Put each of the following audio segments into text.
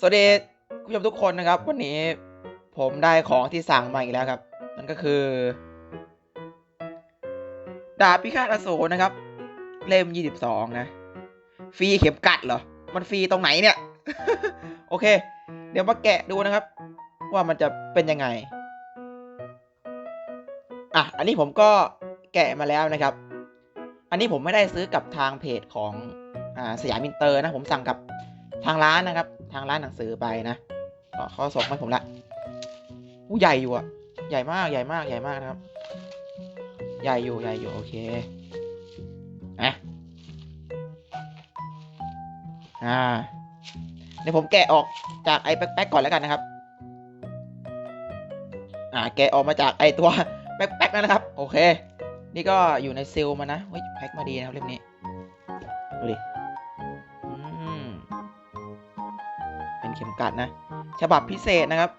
สวัสดีคุณผู้ชมทุกคนนะครับ วันนี้ผมได้ของที่สั่งมาอีกแล้วครับ นั่นก็คือ ดาบพิฆาตอสูรนะครับ เล่ม22นะ ฟรีเข็มกัดเหรอ มันฟรีตรงไหนเนี่ย โอเค เดี๋ยวมาแกะดูนะครับ ว่ามันจะเป็นยังไง อะ อันนี้ผมก็แกะมาแล้วนะครับ อันนี้ผมไม่ได้ซื้อกับทางเพจของอ่าสยามอินเตอร์นะ ผมสั่งกับ ทางร้านนะครับ ทางร้านหนังสือไปนะก็เขาส่งมาผมละอู้ใหญ่อยู่อะใหญ่มากใหญ่มากใหญ่มากนะครับ ใหญ่อยู่ใหญ่อยู่โอเคอะอ่าเดี๋ยวผมแกะออกจากไอ้แป๊กๆก่อนแล้วกันนะครับ อ่า แกะออกมาจากไอ้ตัวแป๊กๆนั่นนะครับ โอเค นี่ก็อยู่ในซิลมานะเฮ้ยแพ็คมาดีนะครับเล่มนี้ดูดิ เป็นเข็มกัดนะ ฉบับพิเศษนะครับ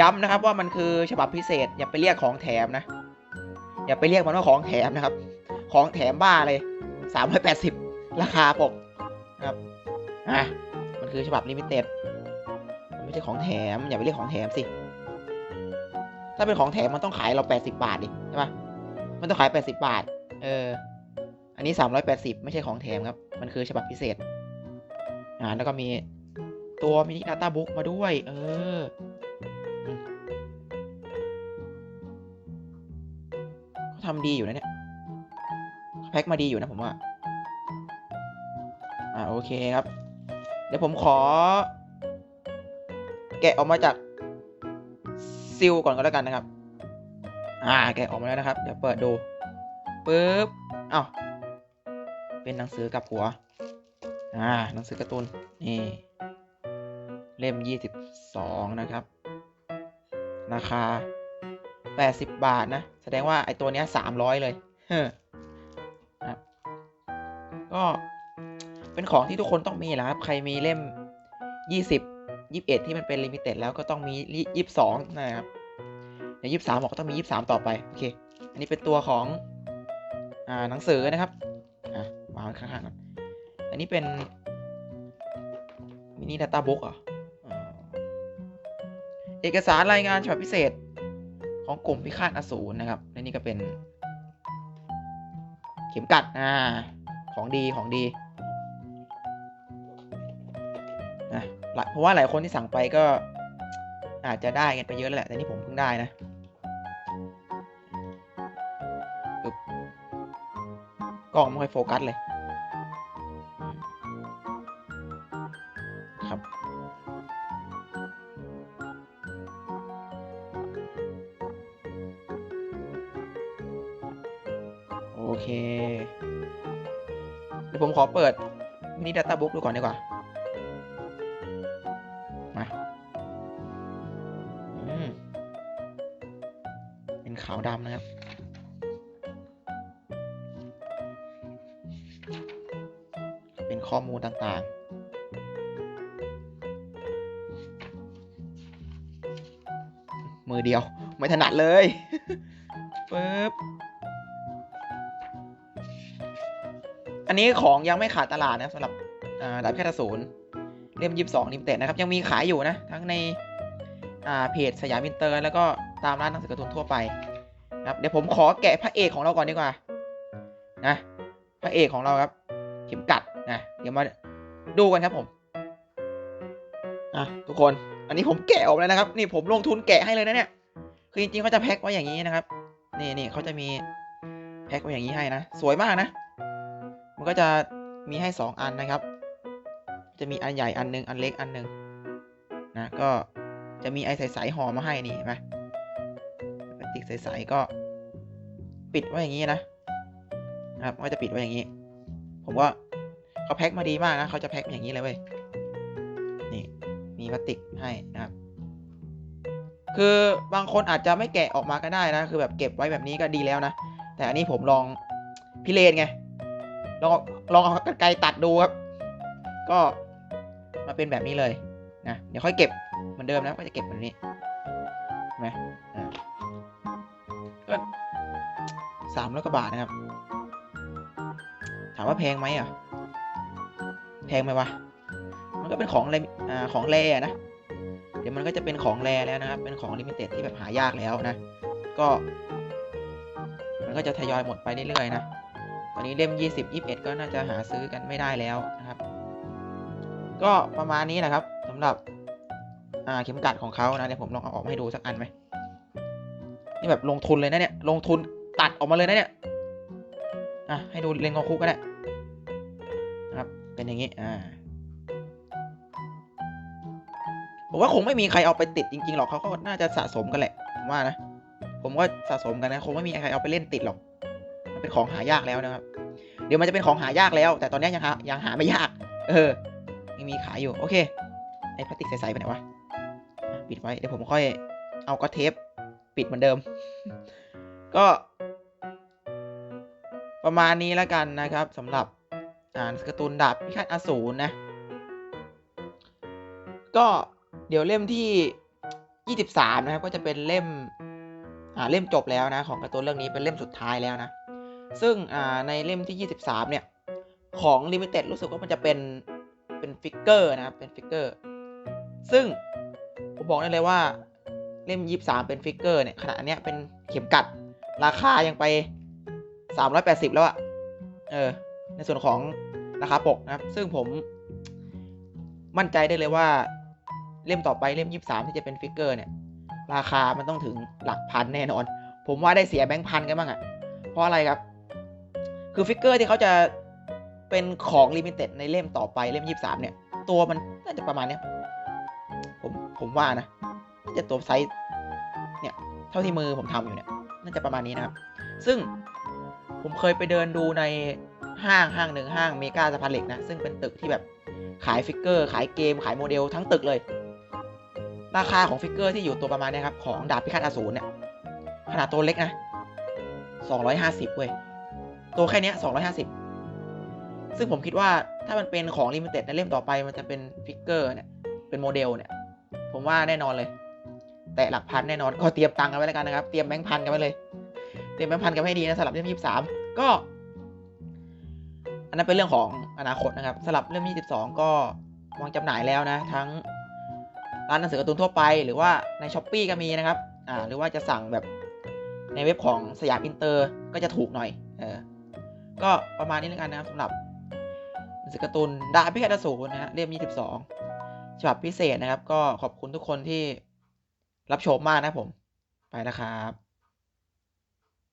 ย้ำนะครับว่ามันคือฉบับพิเศษ อย่าไปเรียกของแถมนะ อย่าไปเรียกมันว่าของแถมนะครับ ของแถมบ้าเลยสามร้อยแปดสิบราคาปกนะครับอะมันคือฉบับลิมิเต็ดมันไม่ใช่ของแถม อย่าไปเรียกของแถมสิ ถ้าเป็นของแถมมันต้องขายเราแปดสิบาทดิใช่ปะมันต้องขาย80บาท เออ อันนี้380ไม่ใช่ของแถมครับ มันคือฉบับพิเศษ อ่า แล้วก็มี ตัวมินิดาต้าบุ๊กมาด้วย เออ เขาทำดีอยู่นะเนี่ยแพ็คมาดีอยู่นะผมว่า อ่าโอเคครับ เดี๋ยวผมขอ แกะออกมาจากซิลก่อนก็แล้วกันนะครับ อ่า แกะออกมาแล้วนะครับ เดี๋ยวเปิดดูปึ๊บเอ้าเป็นหนังสือกับหัว อ่า หนังสือการ์ตูน นี่ เล่ม 22 นะครับ ราคา 80 บาทนะ แสดงว่าไอตัวเนี้ย300 เลยเฮ้อครับก็เป็นของที่ทุกคนต้องมีแหละครับ ใครมีเล่ม 20 21 ที่มันเป็นลิมิเต็ดแล้วก็ต้องมี 22 นะครับเดี๋ยวยี่สามบอกก็ต้องมียี่สามต่อไป โอเค อันนี้เป็นตัวของอ่าหนังสือนะครับอะวางข้างๆก่อนอันนี้เป็นมินิดัตต้าบุ๊กออ๋อ เอกสารรายงานฉบับพิเศษของกลุ่มพิฆาตอสูรนะครับและนี่ก็เป็น เข็มกัดอ่าของดีของดีนะเพราะว่าหลายคนที่สั่งไปก็อาจจะได้กันไปเยอะแล้วแหละ แต่นี่ผมเพิ่งได้นะกล้องไม่ค่อยโฟกัสเลย เดี๋ยวผมขอเปิดมินิดัตต้าบุ๊กดูก่อนดีกว่า มาอืมเป็นขาวดำนะครับ เป็นข้อมูลต่างๆมือเดียว ไม่ถนัดเลยปึ๊บ อันนี้ของยังไม่ขาดตลาดนะสำหรับดาบแพทศูนย์เล่มยี่สิบสองนิมเต็ดนะครับ ยังมีขายอยู่นะ ทั้งในเพจสยามอินเตอร์ แล้วก็ตามร้านหนังสือการ์ตูนทั่วไปครับเดี๋ยวผมขอแกะพระเอกของเราก่อนดีกว่านะพระเอกของเราครับ เข็มกัดนะเดี๋ยวมาดูกันครับผมอะทุกคนอันนี้ผมแกะออกแล้วนะครับ นี่ผมลงทุนแกะให้เลยนะเนี่ยคือจริงๆเขาจะแพ็คไว้อย่างนี้นะครับ นี่นี่เขาจะมีแพ็คไว้อย่างนี้ให้นะ สวยมากนะ มันก็จะมีให้สองอันนะครับ จะมีอันใหญ่อันหนึง อันเล็กอันหนึงนะก็จะมีไอใสๆห่อมาให้นี่เห็นไหมพลาสติกใสๆก็ปิดไว้อย่างนี้นะนะครับก็จะปิดไว้อย่างนี้ ผมว่าเขาแพ็คมาดีมากนะเขาจะแพ็คอย่างนี้เลยเว้ยนี่มีพลาสติกให้นะครับ คือบางคนอาจจะไม่แกะออกมาก็ได้นะ คือแบบเก็บไว้แบบนี้ก็ดีแล้วนะ แต่อันนี้ผมลองพิเรนไง ลองลองเอากรรไกรตัดดูครับ ก็มาเป็นแบบนี้เลยนะเดี๋ยวค่อยเก็บเหมือนเดิมนะก็จะเก็บแบบนี้ไหมอ่าก็สามร้อยกว่าบาทนะครับ ถามว่าแพงไหมอะ แพงไหมวะ มันก็เป็นของอะไรอ่าของแรนะ เดี๋ยวมันก็จะเป็นของแรแล้วนะครับ เป็นของลิมิเต็ดที่แบบหายากแล้วนะ ก็ มันก็จะทยอยหมดไปเรื่อยๆนะ ตอนนี้เล่ม 20 21 ก็น่าจะหาซื้อกันไม่ได้แล้วนะครับ ก็ประมาณนี้แหละครับสำหรับอาเข็มกัดของเขานะเดี๋ยวผมลองเอาออกมาให้ดูสักอันไหมนี่แบบลงทุนเลยนะเนี่ยลงทุนตัดออกมาเลยนะเนี่ยอะให้ดูเลนงอคุกก็ได้นะครับเป็นอย่างนี้อ่าผมว่าคงไม่มีใครเอาไปติดจริงๆหรอกเขาก็น่าจะสะสมกันแหละผมว่านะ ผมก็สะสมกันนะคงไม่มีใครเอาไปเล่นติดหรอก เป็นของหายากแล้วนะครับ เดี๋ยวมันจะเป็นของหายากแล้ว แต่ตอนนี้ยังหายังหาไม่ยาก เออ ยังมีขายอยู่ โอเค ไอ้พลาสติกใสๆไปไหนวะ ปิดไว้ เดี๋ยวผมค่อยเอาก็อตเทปปิดเหมือนเดิม ก็ ประมาณนี้แล้วกันนะครับสำหรับอ่านการ์ตูนดาบพิฆาตอสูรนะ ก็เดี๋ยวเล่มที่ 23 นะครับ ก็จะเป็นเล่ม อ่า เล่มจบแล้วนะ ของการ์ตูนเรื่องนี้เป็นเล่มสุดท้ายแล้วนะ ซึ่งในเล่มที่ 23 เนี่ย ของลิมิเต็ดรู้สึกว่ามันจะเป็น เป็นฟิกเกอร์นะครับ เป็นฟิกเกอร์ ซึ่งผมบอกได้เลยว่าเล่ม 23 เป็นฟิกเกอร์เนี่ยขนาดเนี้ยเป็นเข็มกัด ราคายังไป 380 แล้วอะเออ ในส่วนของราคาปกนะครับ ซึ่งผมมั่นใจได้เลยว่าเล่มต่อไปเล่ม 23 ที่จะเป็นฟิกเกอร์เนี่ย ราคามันต้องถึงหลักพันแน่นอน ผมว่าได้เสียแบงค์พันกันบ้างอะเพราะอะไรครับ คือฟิกเกอร์ที่เขาจะเป็นของลิมิเต็ดในเล่มต่อไปเล่ม23เนี่ย ตัวมันน่าจะประมาณเนี้ยผมผมว่านะน่าจะตัวไซส์เนี่ย เท่าที่มือผมทำอยู่เนี่ย น่าจะประมาณนี้นะครับ ซึ่งผมเคยไปเดินดูในห้างห้างหนึ่งห้างเมกาสะพานเหล็กนะ ซึ่งเป็นตึกที่แบบขายฟิกเกอร์ ขายเกมขายโมเดลทั้งตึกเลย ราคาของฟิกเกอร์ที่อยู่ตัวประมาณนี้ครับ ของดาบพิฆาตอสูรเนี่ย ขนาดตัวเล็กนะ 250 เว้ย ตัวแค่นี้สองร้อย250ซึ่งผมคิดว่าถ้ามันเป็นของลิมิเต็ดในเล่มต่อไปมันจะเป็นฟิกเกอร์เนี่ย เป็นโมเดลเนี่ย ผมว่าแน่นอนเลย แต่หลักพันแน่นอนก็เตรียมตังค์กันไว้แล้วกันนะครับ เตรียมแบงค์พันกันไว้เลย เตรียมแบงค์พันกันให้ดีนะสำหรับเล่ม23ก็ อันนั้นเป็นเรื่องของอนาคตนะครับสำหรับเล่ม22ก็วางจำหน่ายแล้วนะ ทั้งร้านหนังสือการ์ตูนทั่วไป หรือว่าในช้อปปีก็มีนะครับ อ่า หรือว่าจะสั่งแบบในเว็บของสยามอินเตอร์ก็จะถูกหน่อย ก็ประมาณนี้แล้วกันนะครับสำหรับหนังสือการ์ตูนดาบพิฆาตอสูรนะฮะเล่ม 22 ฉบับพิเศษนะครับ ก็ขอบคุณทุกคนที่รับชมมากนะผม ไปแล้วครับ